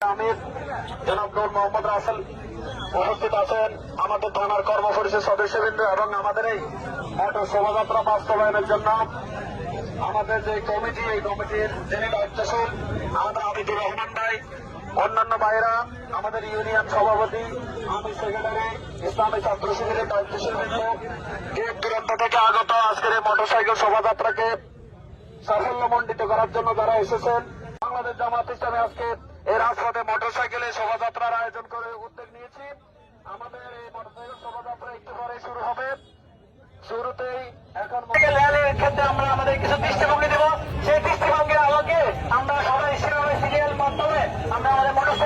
আমির, জনাব নূর মোহাম্মদ রাসেল উপস্থিত আছেন। আমাদের থানার কর্মপরিষদ সদস্যবৃন্দ এবং আমাদের এই মোটর শোভাযাত্রা বাস্তবায়নের জন্য আমাদের যে কমিটি, এই কমিটির যিনি দায়িত্বশীল, আমাদের আবিদুর রহমান ভাই, অন্যান্য ভাইরা আমাদের ইউনিয়ন সভাপতি, আমি সেক্রেটারি, ইসলামী ছাত্র শিবিরের দায়িত্বশীল বৃন্দ। দূর দূরান্ত থেকে আগত আজকের এই মোটরসাইকেল শোভাযাত্রাকে সাফল্যমণ্ডিত করার জন্য যারা এসেছেন, বাংলাদেশ জামাত ইসলামী আজকে এই রাজপথে মোটরসাইকেলে শোভাযাত্রার আয়োজন করে উদ্যোগ নিয়েছি। আমাদের এই মোটরসাইকেল শোভাযাত্রা একটু পরে শুরু হবে। শুরুতেই এখন র্যালির ক্ষেত্রে আমরা আমাদের কিছু দৃষ্টিভঙ্গি দেব। সেই দৃষ্টিভঙ্গির আলোকে আমরা সবাই সেভাবে সিরিয়াল মাধ্যমে আমরা আমাদের মোটরসাইকেল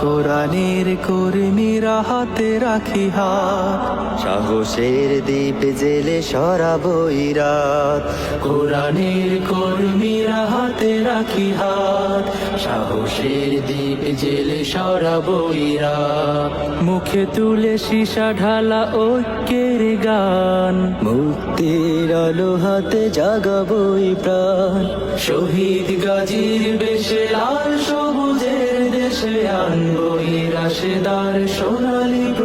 কোরআনের কর্মীরা হাতে রাখি হাত। সাহসের দ্বীপ জেলে সরাবই রাত। কোরআনের কর্মীরা হাতে রাখি হাত। সাহসের দ্বীপ জেলে সরাবই রাত। মুখে তুলে সীসা ঢালা ঐক্যের গান। মুক্তির আলো হাতে জাগাবই প্রাণ। শহীদ গাজীর বেশে লাল সবুজের দেশে আনব রাশেদার সোনালি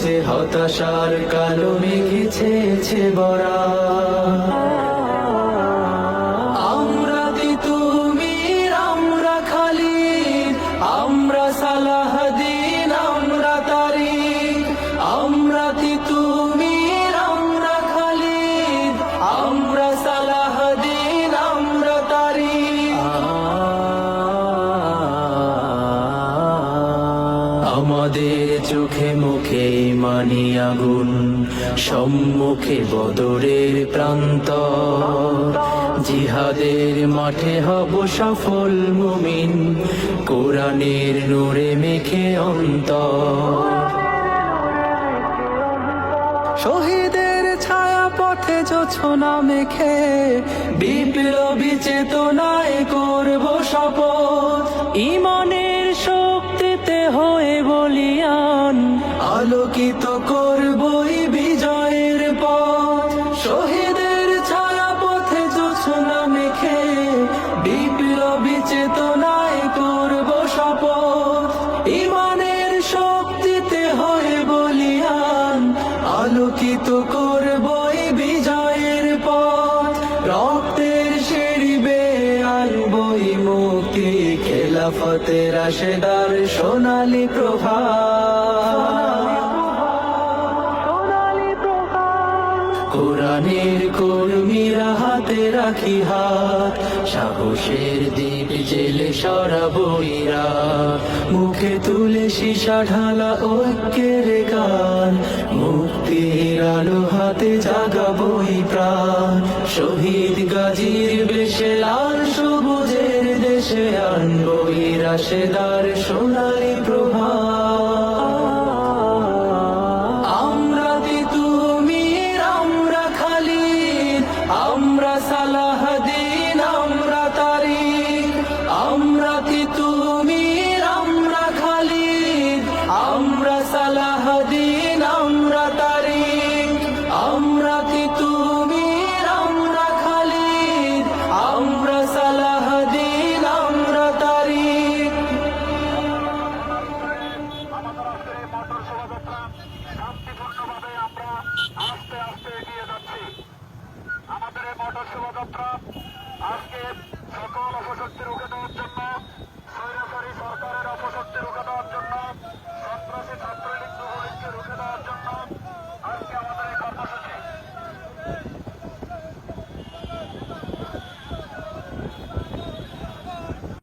খুঁজে হতাশার কালো মেঘেছে বরা আমাদের চোখে মুখে মানি আগুন, সম্মুখে বদরের প্রান্ত। জিহাদের মাঠে হব সফল মুমিন, কোরআনের নূরে মেখে অন্তর। শহীদের ছায়া পথে যোছনা মেখে বিপ্লবী চেতনায় আলোকিত করবই বিজয়ের পথ। রক্তের সিঁড়ি বেয়ে আনবই মুক্তি। খেলাফতের রাশেদার সোনালী প্রভা। কোরআনের কর্মীরা হাতে রাখি হাত, সাহসের দ্বীপ জেলে সরাবইরা মুখে তুলে সীসা ঢালা ঐক্যের গান, মুক্তির আলো হাতে জাগাবই প্রাণ। শহীদ গাজীর বেশে লাল সবুজের দেশে আনব রাশেদার সোনালি প্রভা আজকে সকল অপশক্তির